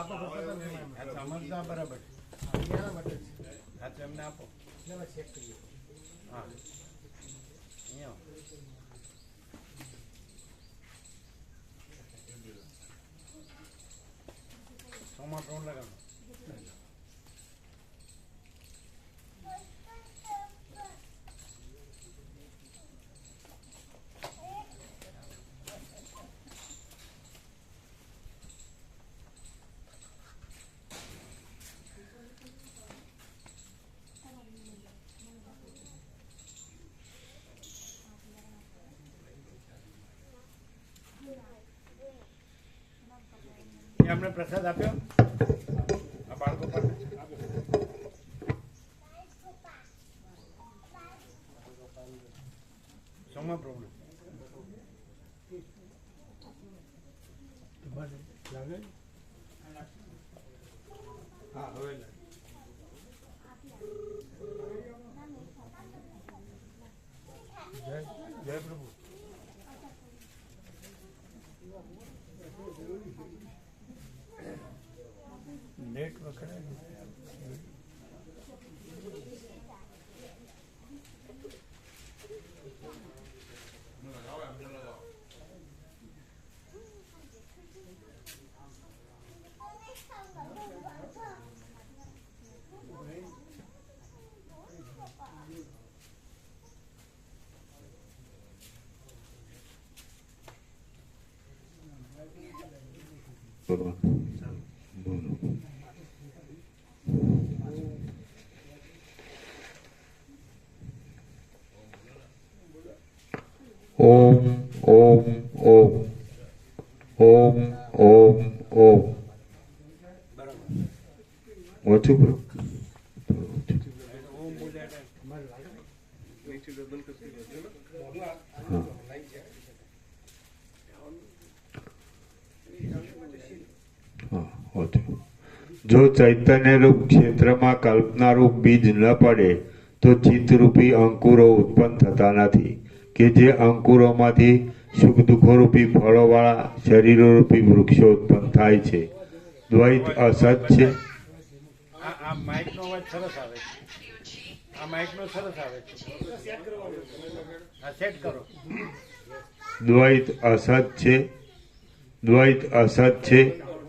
વાતો સમજતા બરાબર એના માટે હા તેમને આપો. એટલે ચેક કરીએ. હા. અહીંયા. ટોમાટો લગાવો. એ પ્રસાદ આપ્યો. આ બાળકો પર સોમાં પ્રોબ્લેમ લાગે? હા હવે લાગે. કરવા બોલો ઓમ ઓમ ઓમ ઓમ ઓમ ઓમ ઓછું બોલો હા જો ચૈતન્યરૂપ ક્ષેત્રમાં કલ્પનારૂપ બીજ ન પડે તો ચિત્તરૂપી અંકુરો ઉત્પન્ન થતા નથી. કે જે અંકુરોમાંથી સુખ દુઃખોરૂપી ફળોવાળા શરીરોરૂપી વૃક્ષો ઉત્પન્ન થાય છે. દ્વૈત અસત છે. દ્વૈત અસત છે. દ્વૈત અસત છે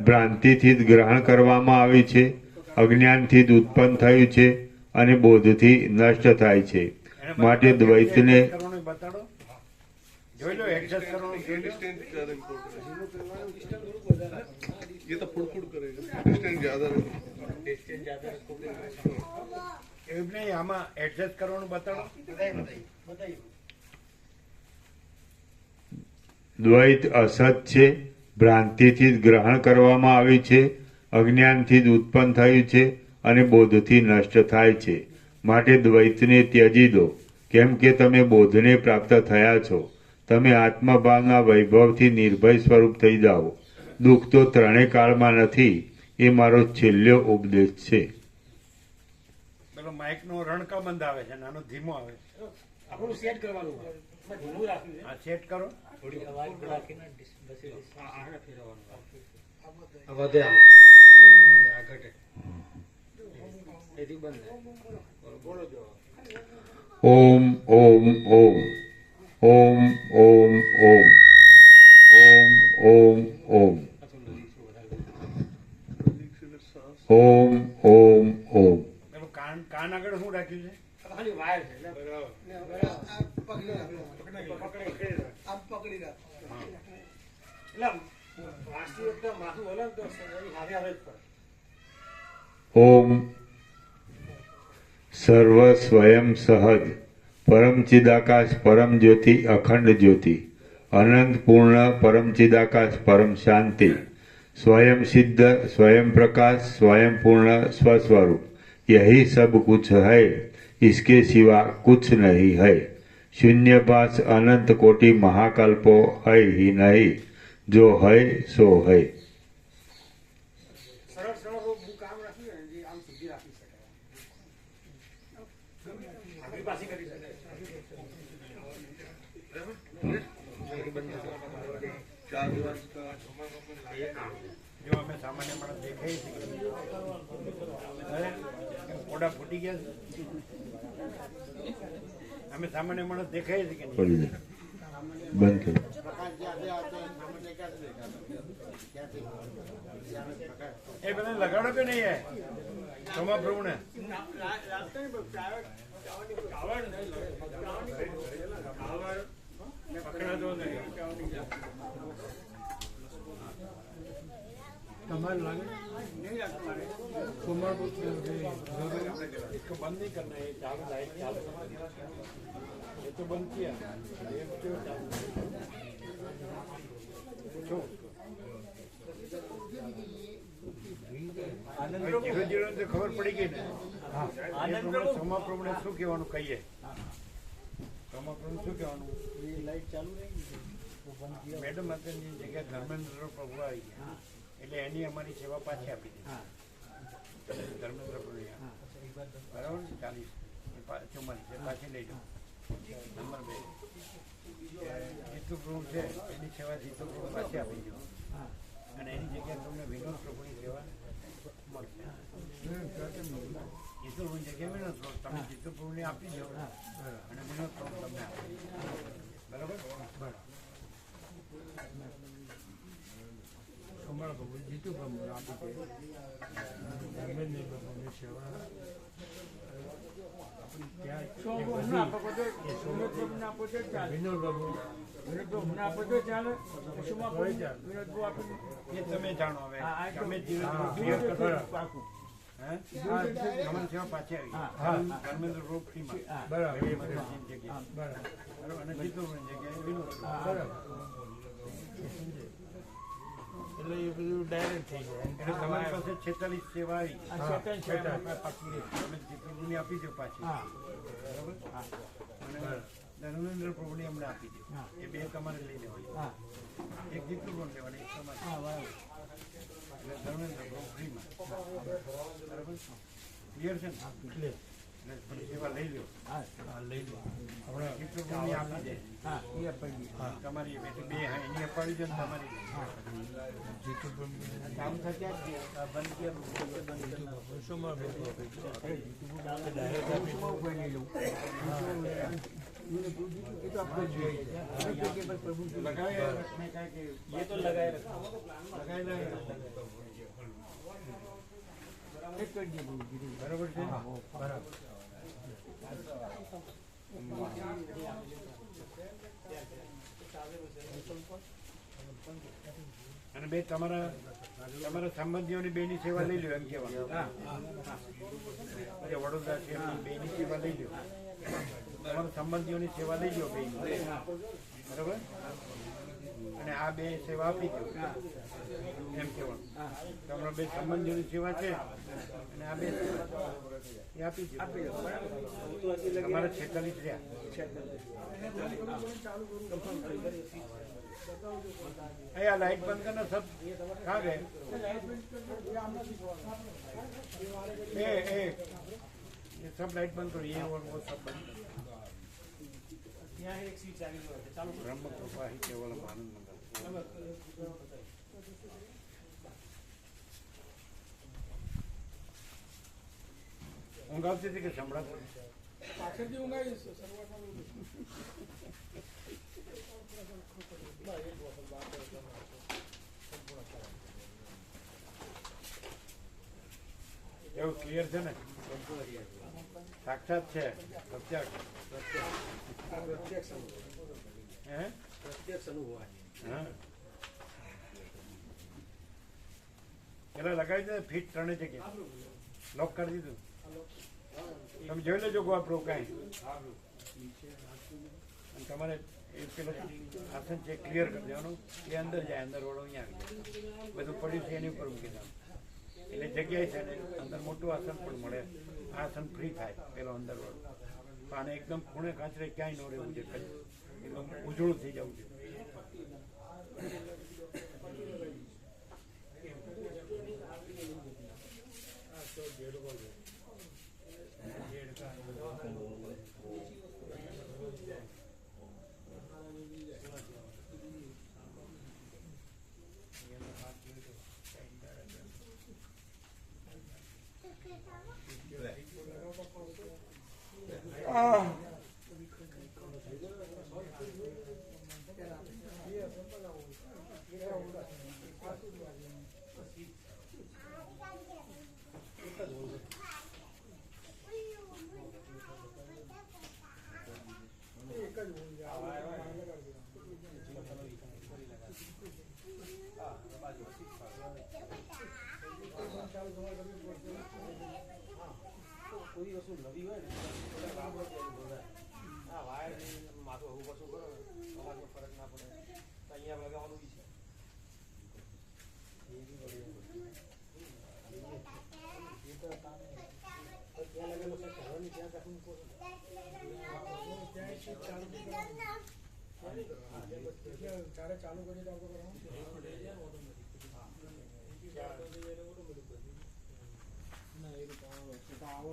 ભ્રાંતિથી જ ગ્રહણ કરવામાં આવે છે અજ્ઞાનથી જ ઉત્પન્ન થયું છે અને બોધથી નષ્ટ થાય છે. માટે દ્વૈતને દ્વૈત અસત છે ભ્રાંતિથી જ ગ્રહણ કરવામાં આવી છે અજ્ઞાનથી જ ઉત્પન્ન થયું છે અને બોધથી નષ્ટ થાય છે. માટે દ્વૈતને ત્યજી દો. કેમ કે તમે બોધને પ્રાપ્ત થયા છો. તમે આત્મભાવના વૈભવથી નિર્ભય સ્વરૂપ થઈ જાઓ. દુઃખ તો ત્રણેય કાળમાં નથી એ મારો છેલ્લો ઉપદેશ છે. પેલો માઇકનો રણકા બંધ આવે છે નાનો ધીમો આવે આપણું સેટ કરવાનું સેટ એમાં ધીમું અવાજ છે. આ સેટ વધે આ ઘટે. એથી બંધ બોલો જો. ઓમ ઓમ ઓમ. ઓમ ઓમ ઓમ. ઓમ ઓમ ઓમ. ઓમ ઓમ ઓમ. કાન કાન આગળ શું રાખ્યું છે? ખાલી વાયર છે બરાબર. પકડી. રાખ. એટલે વાંચતી વખતે માથું હલે ને તો એની હાથે હાથે જ પડે. ઓમ સર્વ સ્વયં સહજ પરમ ચિદાકાશ પરમ જ્યોતિ અખંડ જ્યોતિ અનંત પૂર્ણ પરમ ચિદાકાશ પરમ શાંતિ स्वयं सिद्ध स्वयं प्रकाश स्वयं पूर्ण स्वस्वरूप यही सब कुछ है इसके सिवा कुछ नहीं है शून्यवास अनंत कोटि महाकल्पो है ही नहीं। जो है सो है। हाँ। અમે સામાન્ય માણસ દેખાય છે કે નહીં? બંધ એ બધા લગાડો કે નહીં એ? સોમા પ્રભુને. પકડાતો તમારે લાગે? કુમાર इसको बंद नहीं करना है चालू लाइट चालू ये तो बंद किया ये क्यों चालू पूछो ધીરે ધીરે તો ખબર પડી ગઈ ને એ પ્રમાણે સોમા પ્રમાણે શું કહેવાનું કહીએ સોમા પ્રમાણે શું કહેવાનું લાઈટ ચાલુ રહી મેડમ અત્યારની જગ્યાએ ધર્મેન્દ્ર પ્રભુ આવી ગયા એટલે એની અમારી સેવા પાછી આપી દીધી ધર્મેન્દ્ર પ્રભુ બરાબર ને ચાલીસ ચુમ્માલીસ પાછી લઈ જાઉં નંબર બે જીતુ પ્રભુ છે એની સેવા જીતુ પ્રભુ પાછી આપી દો અને એની જગ્યાએ તમને વિનોદ પ્રભુની સેવા મળશે જીતુ પ્રભુની જગ્યાએ વિનોદ પ્રભુ તમે જીતુ આપી દો અને વિનોદ પ્રભુ તમને આપી બરાબર બરાબર કુમાર બાબુ જીતુ બાબુ આપી છે. ધર્મેન્દ્ર બાબુની સેવા બરાબર. અને જીતુભાઈની જગ્યાએ વિનોદ. એટલે એ બધું ડાયરેક્ટ થઈ જાય. એટલે તમારી પાસે છેતાલીસ સેવા આવી જીતુભાઈની આપી દો પાછી. હા. બરાબર? અને ધર્મેન્દ્ર પ્રભુની અમને આપી દો. એ બે તમારે લઈ લેવાની હા. એક પણ લેવાની એક તમારે હા એટલે ધર્મેન્દ્ર પ્રભુ ફ્રીમાં. બરાબર? ક્લિયર છે ને? ક્લિયર એટલે પછી સેવા લઈ લો હા હા લઈ લો આપણે જીતુભાઈની આપી દે હા એ અપાઈ હા તમારી બે બે હા એની અપાડી દો ને તમારી જીતુ બાબુ કામ થયા જ છે. આ બંધ કર્યું જીતુ બાબુ સોમવાર બાબુ આપી છે જીતુ બાબુ ડાયરેક્ટ આપી એ તો આપણે જોઈએ છે लगाए रखने का कि ये तो लगाए रखो लगाए लगाए એક કરી દે બહુ જીતુ बराबर છે બરાબર અને બે તમારા તમારા સંબંધીઓની બેની સેવા લઈ લો એમ કહેવાનું. હા વડોદરા છે બેની સેવા લઈ લો તમારા સંબંધીઓની સેવા લઈ લો બેની. બરાબર? અને આ બે સેવા આપી દો. એમ કહેવાનું. તમારો બે સંબંધોની સેવા છે અને આ બે સેવા એ આપી દઉં આપી દઉં તમારે છેતાલીસ રહ્યા. લાઇટ બંધ કરે સબ કાં રે એ એ સબ લાઇટ બંધ કરો. એ ઓર વો સબ બંધ और वो सब बंद करो ब्रह्म कृपा ही केवल आनंद मंगल ઊંઘ આવતી હતી કે સંભળાતું એવું ક્લિયર છે ને સાક્ષાત છે. પ્રત્યક્ષ. હે? હા પેલા લગાવી દે ફીટ ત્રણે જગ્યા લોક કરી દીધું. તમે જોઈ લેજો ગોપ્રો કાંઈ. તમારે એ પેલો આસન છે ક્લિયર કરી દેવાનું. એ અંદર જાય અંદર વાળો અહીંયા આવી જાય. બધું પડ્યું છે એની ઉપર મૂકી દેવાનું. એટલે જગ્યાએ છે ને અંદર મોટું આસન પણ મળે. આસન ફ્રી થાય પેલો અંદર વાળો આને એકદમ ખૂણે કાચરે ક્યાંય ન રહેવું જોઈએ. એકદમ ઉજળું થઈ જવું જોઈએ ચાલુ તમારે કરવી પડશે. હા. તો કોઈ વસ્તુ નવી હોય ને એટલે લાંબો ટાઈમ જોડાય. હા વાયર ને એવું પાછું કરો ને અવાજમાં ફરક ના પડે તો અહીંયા લગાવવાનું છે એ બી બધી એ તો કામ તો ત્યાં લગેલું છે ઘરવાની ત્યાં કાઢી મૂકો છો ને. તારે ચાલુ કરી તો આપણે ના એ તો આવો